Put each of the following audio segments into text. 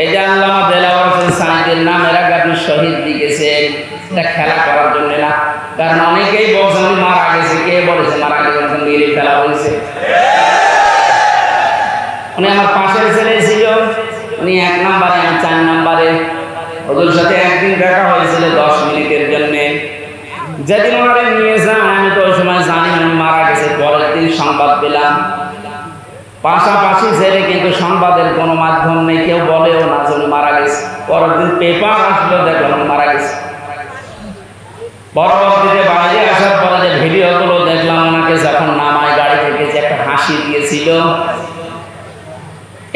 এই যে আল্লাহ দেলাওয়ার হোসেন সাইদের নামের আগে আপনি শহীদ দিয়েছেন। এটা খেলা করার জন্য না। কারণ অনেকেই বলছেন মারা গেছে। কে বলেছে, মারা গেছে মেরে ফেলা হয়েছে। উনি আমার পাশের ছেলে ছিল। উনি এক নম্বরে, আমি চার নম্বরে। ওদের সাথে একদিন দেখা হয়েছিল দশ মিনিটের জন্য। যেদিন ওনারে নিয়ে যান, আমি তো ওই সময় জানি উনি মারা গেছে। পরের দিন সংবাদ পেলাম। পাশাপাশি ছেড়ে কিন্তু সংবাদের কোনো মাধ্যম নেই, কেউ বলেও না যে মারা গেছে। পরের দিন পেপার আসলো দেখলাম মারা গেছে। পরবর্তীতে বাইরে আসার পরে যে ভিডিওগুলো দেখলাম ওনাকে, যখন নামায় গাড়ি থেকে যে একটা হাসি দিয়েছিল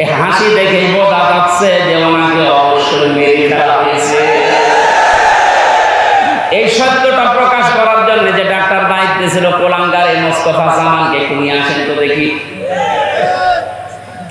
এই হাসি দেখেই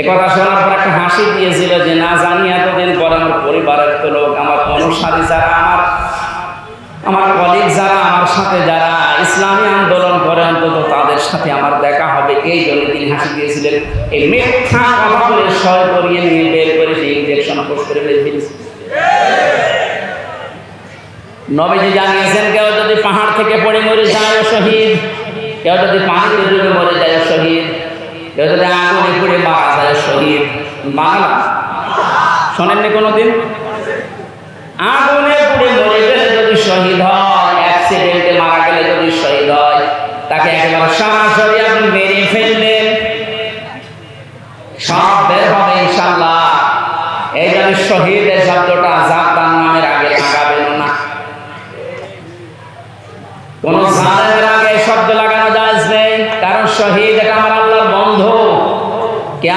এ কথা শোনার পর একটা হাসি দিয়েছিল যে, না জানি, এতদিন পরে আমার পরিবারের তো লোক, আমার অনুসারী যারা, আমার আমার কলিগ যারা, আমার সাথে যারা, ইসলামী আন্দোলন করে অন্তত তাদের সাথে আমার দেখা হবে। এই জন্য তিনি হাসি দিয়েছিলেন। এই মিথ্যা কথা বলে সয় করিয়ে নিয়ে বের করে সেই ইঞ্জেকশন পোস্ট করে বের ফেলেছে নবীজি জানিয়েছেন, কেউ যদি পাহাড় থেকে পড়ে মরে যায় শহীদ, কেউ যদি পানিতে ডুবে মরে যায় শহীদ, কেউ যদি আগুনে পুড়ে মারা শহীদ বাংলা। শোনেননি আগুনে পুড়ে মরে গেলে যদি শহীদ হয় অ্যাক্সিডেন্টে মারা গেলে যদি শহীদ হয়, তাকে একেবারে সরাসরি আপনি মেরে ফেললেন। সব বের হবে ইনশাল্লাহ এই জন্য শহীদের শব্দটা জাবদান নামের আগে লাগাবেন না কোন জালেমের আগে এই শব্দ লাগানো যায় নেই কারণ শহীদ এটা আমার আল্লাহর বন্ধু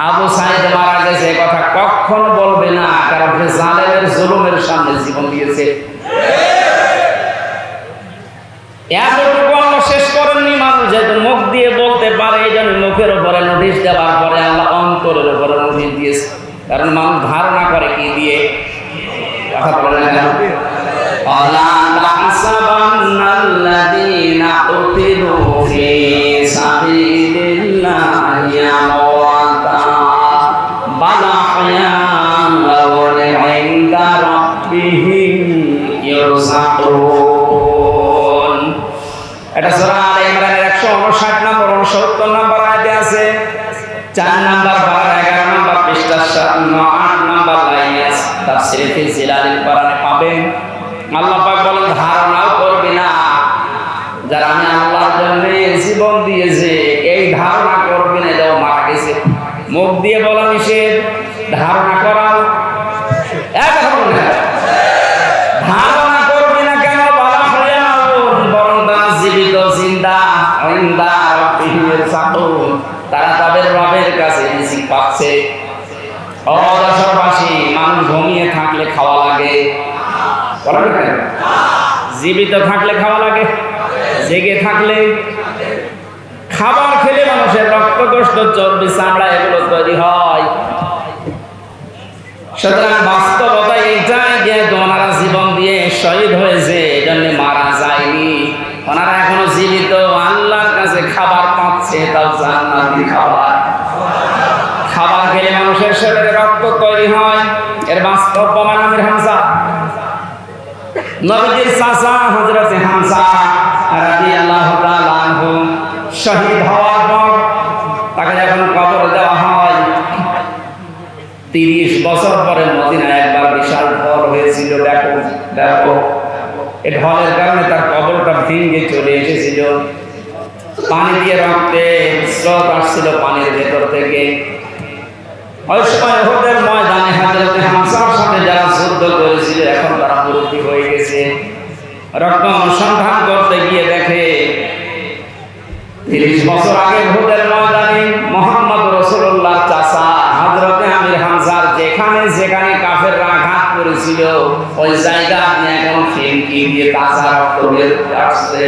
আবু সাইদ মারা গেছে এ কথা কখনো বলবে না কারণ সে জালেমের জুলুমের সামনে জীবন দিয়েছে এতটুকু আল্লাহ শেষ করেননি মানুষ যেহেতু মুখ দিয়ে বলতে পারে এই জন্য মুখের উপরে নোটিশ দেওয়ার পরে আল্লাহ অন্তরের উপরে নোটিশ দিয়েছে কারণ মানুষ ধারণা করে কি দিয়ে কথা বলে না কেন? ولا تحسبن الذين قتلوا في 4 নম্বর 12 11 নম্বর পৃষ্ঠা 8 নম্বর করবে না। এই ধারণা করবে না মারা গেছে। মুখ দিয়ে বলা নিষেধ, ধারণা কথা ধারণা করবে না কেন? বালা হয়াউন বরং জীবিত, জিন্দা ইন্দা রব্বিহির সাকুন তারা তাদের রবের কাছে রিজিক পাচ্ছে অদশরবাসী মানুষ ঘুমিয়ে থাকলে খাওয়া লাগে? জীবিত থাকলে খাওয়া লাগে, জেগে থাকলে। খাবার খেলে মানুষের রক্তগ্রস্ত চর্বি, চামড়া এগুলো তৈরি হয়। সুতরাং বাস্তবতা এইটাই যে ওনারা জীবন দিয়ে শহীদ হয়েছে এই জন্য মারা যায়নি। ওনারা এখনও জীবিত, আল্লাহর কাছে খাবার পাচ্ছে, তাও জান্নাতি খাবার। খাবার খেলে মানুষের শরীরে রক্ত তৈরি হয়। এর বাস্তব প্রমাণ আমির হামসা নবীজির চাচা হযরত হামসা রাদিয়াল্লাহু তাআলা আনহু শহীদ হওয়ার পর তাকে যখন কবর দেওয়া হয়, তিরিশ বছর পরে মদিনায় একবার বিশাল ঢল হয়েছিল, ব্যাপক ব্যাপক। এই ঢলের কারণে তার কবরটা ভেঙে চলে এসেছিল। পানি দিয়ে রক্তে স্রোত আসছিল পানির ভেতর থেকে। ওই সময় ওদের ময়দানে হাজরতে হামসার সাথে যারা যুদ্ধ করেছিল, এখন তারা মুরব্বী হয়ে গেছে। রক্ত অনুসন্ধান করতে গিয়ে দেখে, তিরিশ বছর আগে ভোটের ময়দানে মোহাম্মদ রসুল্লাহ চাষা হাজরতে আমির হামসার যেখানে যেখানে কাফের আঘাত করেছিল, ওই জায়গা আপনি এখন ফিল্মকি দিয়ে তাজা রক্ত বের আসছে।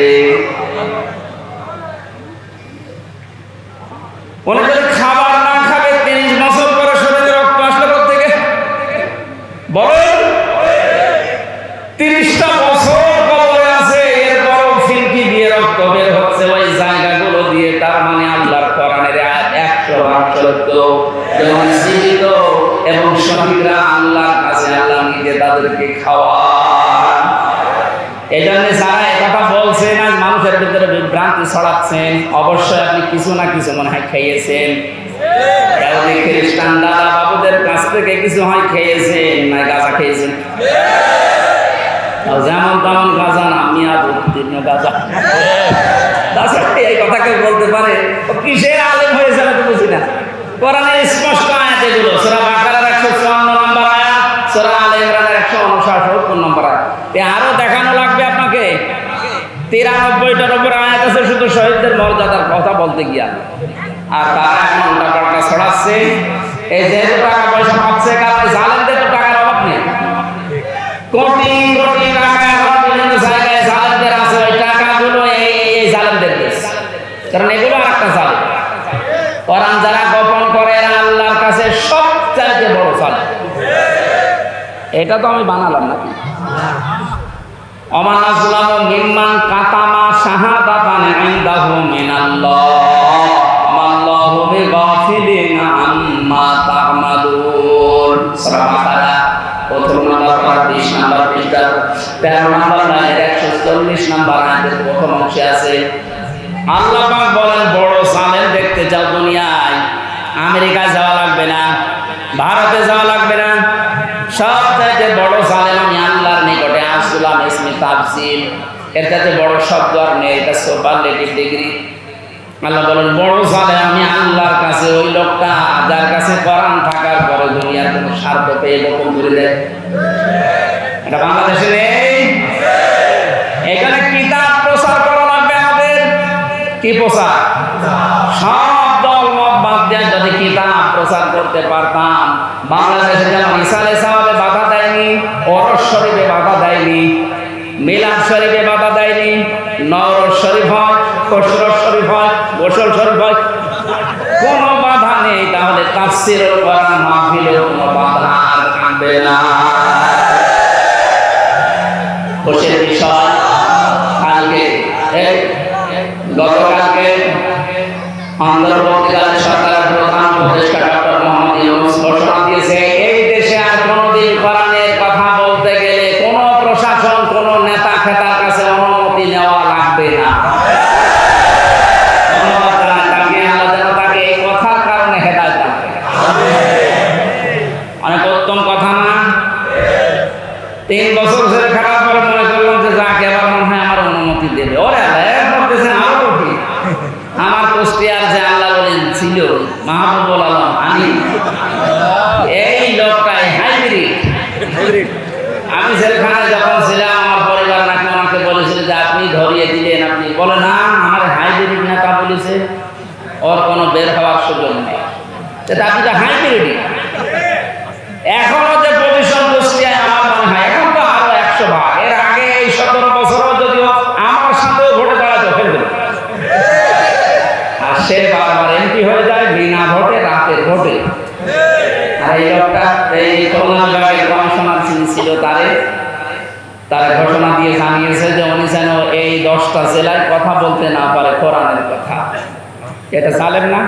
জীবিত এবং শহীদরা আল্লাহর কাছে আল্লাহ নিজে তাদেরকে খাওয়ান। এই যারা কথা বলছেন আজ মানুষের ভিতরে বিভ্রান্তি ছড়াচ্ছেন, অবশ্যই আপনি কিছু না কিছু মনে হয় খেয়েছেন। খ্রিস্টান দাদা বাবুদের কাছ থেকে কিছু হয় খেয়েছেন না গাঁজা খেয়েছেন? যেমন তেমন গাঁজা না আমি আর উত্তীর্ণ গাঁজা। তাছাড়া এই কথা কেউ বলতে পারে কিসের আলেম হয়েছে আমি বুঝি না। কোরআনের স্পষ্ট আয়াত এগুলো, সোরা বাকারার একশো চুয়ান্ন নম্বর আয়াত, সোরা আলে ইমরানের একশো উনষাট সত্তর নম্বর আয়াত। এ আরও দেখানো লাগবে আপনাকে? তিরানব্বইটার উপর আয়াত আছে, শুধু শহীদদের মর্যাদার কথা বলতে গিয়া। আর তারা এখন উল্টা পাল্টা ছড়াচ্ছে। এই যেহেতু টাকা পয়সা পাচ্ছে, কারণ জালেমদের তো টাকার অভাব নেই। কোটি কোটি টাকা এখন বিভিন্ন জায়গায় জালেমদের আছে ওই টাকাগুলো এই এই- এই জালেমদের দেশ কারণ এগুলো আর একটা জালেম কোরআন যারা গোপন করে এরা আল্লাহর কাছে সবচাইতে বড় জালেম এটা তো আমি বানালাম নাকি? মিম্মান কাতামা প্রথম নাম্বার পারা 20 নাম্বার পৃষ্ঠা 13 নাম্বার লাইনের 140 নাম্বার আয়াতের প্রথম আছে, আল্লাহ বড় দেখতে দুনিয়ায়। আমেরিকা যাওয়া লাগবে না, ভারতে যাওয়া লাগবে না সব চাইতে বড় জালেম আমি আল্লাহর নিকটে আসলাম, ইসমি তাফসিল। এর কাছে বড় শব্দ আর নেই, এটা সুপারলেটিভ ডিগ্রি আল্লাহ বলেন, বড় জালেম আমি আল্লাহর কাছে, ওই লোকটা যার কাছে কোরআন থাকার পরে দুনিয়ার কোনো স্বার্থ পেয়ে গোপন করে দেয় এটা বাংলাদেশে নেই এখানে কিতাব প্রচার করা লাগবে আমাদের। কি প্রচার? সব যদি কিতাব প্রচার করতে পারতাম, বাংলাদেশে যেমন ইসালে সাহাবে বাধা দেয়নি অরস শরীফে বাধা দেয়নি, মিলাদ শরীফে বাধা দেয়নি নরস শরীফ হয় খসরস শরীফ হয়, গোসল শরীফ হয়, কোনো বাধা নেই। তাহলে তাফসির কোরআন মাহফিলে কোনো বাধা আর থাকবে না। খুশির বিষয়, কালকে গতকালকে অন্তর্বর্তীকালীন সরকারের palavra আমি সেখানে যখন ছিলাম আমার পরিবার নাকি আমাকে বলেছিল যে আপনি ধরিয়ে দিলেন, আপনি বলে না, আমার হাইব্রিড নেতা বলেছে, ওর কোনো বের হওয়ার সুযোগ নেই। আপনি তো হাইব্রিড এখনও যে পজিশন কুষ্টিয়ায় আমার মনে হয় এখন তো আরও একশো ভাগ এর আগে এই সতেরো বছরও যদিও আমার সাথেও ভোটে দাঁড়াতো ফেলবে আর সে বারবার এমপি হয়ে যায় বিনা ভোটে রাতের ভোটে আর এই লোকটা এই খুলনা বিভাগের কমিশনার যিনি ছিল তারে তারা ঘোষণা দিয়ে জানিয়েছে যে উনি যেন এই দশটা জেলায় কথা বলতে না পারে কোরআনের কথা। এটা জালেম না?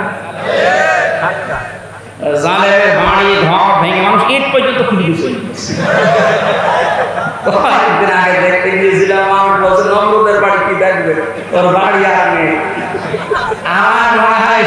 জালেমের বাড়ি ঘর ভেঙে মানুষ ইট পর্যন্ত খুলে দিচ্ছে কয়েকদিন আগে দেখতে গিয়েছিলাম আমার বলছে নমরুদের বাড়ি কি দেখবে? তোর বাড়ি আর নেই। আমার মনে হয়